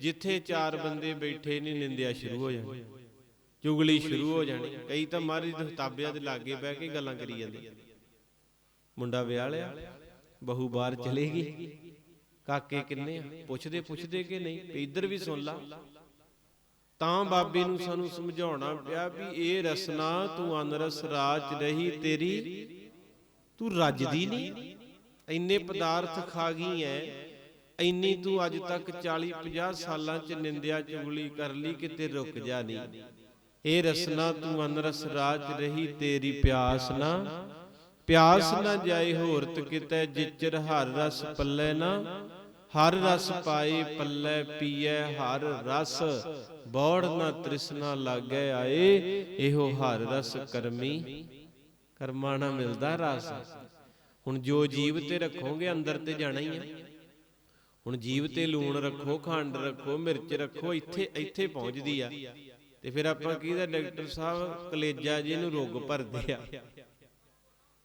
ਜਿੱਥੇ ਚਾਰ ਬੰਦੇ ਬੈਠੇ ਨੇ ਨਿੰਦਿਆ ਸ਼ੁਰੂ ਹੋ ਜਾਣੀ। ਚੁਗਲੀ ਸ਼ੁਰੂ ਹੋ ਜਾਣੀ। ਕਈ ਤਾਂ ਮਹਾਰਾਜ ਦੇ ਦੇ ਲਾਗੇ ਬਹਿ ਕੇ ਗੱਲਾਂ ਕਰੀ ਜਾਂਦੇ। ਮੁੰਡਾ ਵਿਆਹ ਲਿਆ। ਬਹੂ ਬਾਹਰ ਚਲੇਗੀ ਕਾਕੇ ਕਿੰਨੇ ਆ? ਪੁੱਛਦੇ ਪੁੱਛਦੇ ਕਿ ਨਹੀਂ? ਇੱਧਰ ਵੀ ਸੁਣ ਲਾ। ਤਾਂ ਬਾਬੇ ਨੂੰ ਸਾਨੂੰ ਸਮਝਾਉਣਾ ਪਿਆ ਵੀ ਇਹ ਰਸਨਾ ਤੂੰ ਅਨਰਸ ਰਾਜ ਰਹੀ ਤੇਰੀ। ਤੂੰ ਰੱਜਦੀ ਨਹੀਂ। ਇੰਨੇ ਪਦਾਰਥ ਖਾ ਗਈ ਐ। ਇੰਨੀ ਤੂੰ ਅੱਜ ਤੱਕ 40 50 ਸਾਲਾਂ ਚ ਨਿੰਦਿਆ ਚੁਗਲੀ ਕਰ ਲਈ ਕਿਤੇ ਰੁਕ ਜਾ ਨਹੀਂ। ਇਹ ਰਸਨਾ ਤੂੰ ਅਨਰਸ ਰਾਜ ਰਹੀ ਤੇਰੀ ਪਿਆਸ ਨਾ। ਪਿਆਸ ਨਾ ਜਾਏ ਹੋਰਤ ਕਿਤੇ ਜਿਚਰ ਹਰ ਰਸ ਪੱਲੇ ਨਾ। ਹਰ ਰਸ ਪਾਏ ਪੱਲੇ ਪੀਏ ਹਰ ਰਸ ਬੋੜ ਨਾ ਤ੍ਰਿਸ਼ਨਾ ਲਾਗੇ ਆਏ। ਇਹੋ ਹਰ ਰਸ ਕਰਮੀ। ਕਰਮਾ। ਨਾ ਮਿਲਦਾ ਰਸ। ਹੁਣ ਜੋ ਜੀਵ ਤੇ ਰੱਖੋਗੇ ਅੰਦਰ ਤੇ ਜਾਣਾ ਹੀ ਹੈ। ਹੁਣ ਜੀਵ ਤੇ ਲੂਣ ਰੱਖੋ, ਖੰਡ ਰੱਖੋ, ਮਿਰਚ ਰੱਖੋ, ਇੱਥੇ ਇੱਥੇ ਪਹੁੰਚਦੀ ਆ। ਤੇ ਫਿਰ ਆਪਾਂ ਕਹੀਦਾ ਡਾਕਟਰ ਸਾਹਿਬ, ਕਲੇਜਾ ਜੀ ਨੂੰ ਰੋਗ ਭਰਦੇ ਆ।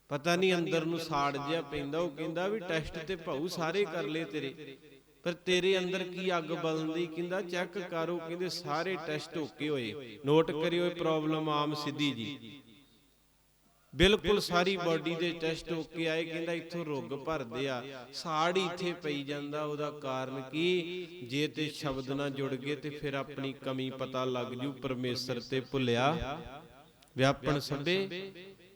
ਪਤਾ ਨਹੀਂ ਅੰਦਰ ਨੂੰ ਸਾੜ ਜਿਆ ਪੈਂਦਾ, ਉਹ ਕਹਿੰਦਾ ਵੀ ਟੈਸਟ ਤੇ ਭਾਊ ਸਾਰੇ ਕਰ ਲਏ ਤੇਰੇ। ਪਰ ਤੇਰੇ ਅੰਦਰ ਕੀ ਅੱਗ ਬਲਦੀ ਕਹਿੰਦਾ, ਚੈੱਕ ਕਰੋ ਕਹਿੰਦੇ ਸਾਰੇ ਟੈਸਟ ਓਕੇ ਹੋਏ। ਨੋਟ ਕਰਿਓ ਇਹ ਪ੍ਰੋਬਲਮ ਆਮ ਸਿੱਧੀ ਜੀ। ਬਿਲਕੁਲ ਸਾਰੀ ਬਾਡੀ ਦੇ ਟੈਸਟ ਓਕੇ ਆਏ ਕਹਿੰਦਾ ਇੱਥੋਂ ਰੋਗ ਭਰਦੇ ਆ। ਸਾੜ ਹੀ ਇੱਥੇ ਪਈ ਜਾਂਦਾ ਉਹਦਾ ਕਾਰਨ ਕੀ? ਜੇ ਤੇ ਸ਼ਬਦ ਨਾਲ ਜੁੜ ਗਏ ਤੇ ਫਿਰ ਆਪਣੀ ਕਮੀ ਪਤਾ ਲੱਗ ਜੂ ਪਰਮੇਸ਼ਰ ਤੇ ਭੁੱਲਿਆ। ਵਿਆਪਣ ਸਭੇ।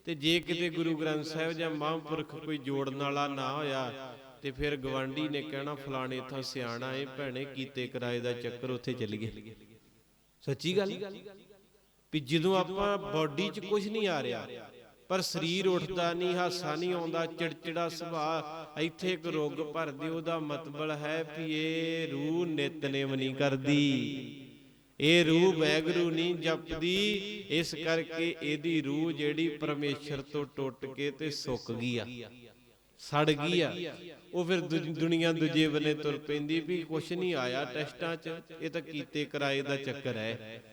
ਤੇ ਜੇ ਕਿਤੇ ਗੁਰੂ ਗ੍ਰੰਥ ਸਾਹਿਬ ਜਾਂ ਮਹਾਂਪੁਰਖ ਕੋਈ ਜੋੜਨ ਵਾਲਾ ਨਾ ਹੋਇਆ ਤੇ ਫਿਰ ਗਵਾਂਢੀ ਨੇ ਕਹਿਣਾ ਫਲਾਣੇ ਥਾਂ ਸਿਆਣਾ ਏ ਭੈਣੇ ਕੀਤੇ ਕਿਰਾਏ ਦਾ ਚੱਕਰ ਉੱਥੇ ਚੱਲ ਗਏ। ਸੱਚੀ ਗੱਲ? ਵੀ ਜਦੋਂ ਆਪਾਂ ਬਾਡੀ 'ਚ ਕੁਝ ਨਹੀਂ ਆ ਰਿਹਾ ਪਰ ਸਰੀਰ ਉੱਠਦਾ ਨਹੀਂ, ਹਾਸਾ ਨਹੀਂ ਆਉਂਦਾ, ਚਿੜਚਿੜਾ ਸੁਭਾਅ। ਇੱਥੇ ਇੱਕ ਰੋਗ ਭਰਦੀ ਉਹਦਾ ਮਤਲਬ ਹੈ ਵੀ ਇਹ ਰੂਹ ਨਿਤਨੇਮ ਨਹੀਂ ਕਰਦੀ। ਇਹ ਰੂਹ ਵੈਗਰੂ ਨਹੀਂ ਜਪਦੀ, ਇਸ ਕਰਕੇ ਇਹਦੀ ਰੂਹ ਜਿਹੜੀ ਪਰਮੇਸ਼ਰ ਤੋਂ ਟੁੱਟ ਕੇ ਤੇ ਸੁੱਕ ਗਈ ਆ। ਸੜ ਗਈ ਆ। ਉਹ ਫਿਰ ਦੁ- ਦੁਨੀਆ ਦੂਜੇ ਬੰਨੇ ਤੁਰ ਪੈਂਦੀ ਵੀ ਕੁਛ ਨਹੀਂ ਆਇਆ ਟੈਸਟਾਂ 'ਚ, ਇਹ ਤਾਂ ਕੀਤੇ ਕਿਰਾਏ ਦਾ ਚੱਕਰ ਹੈ।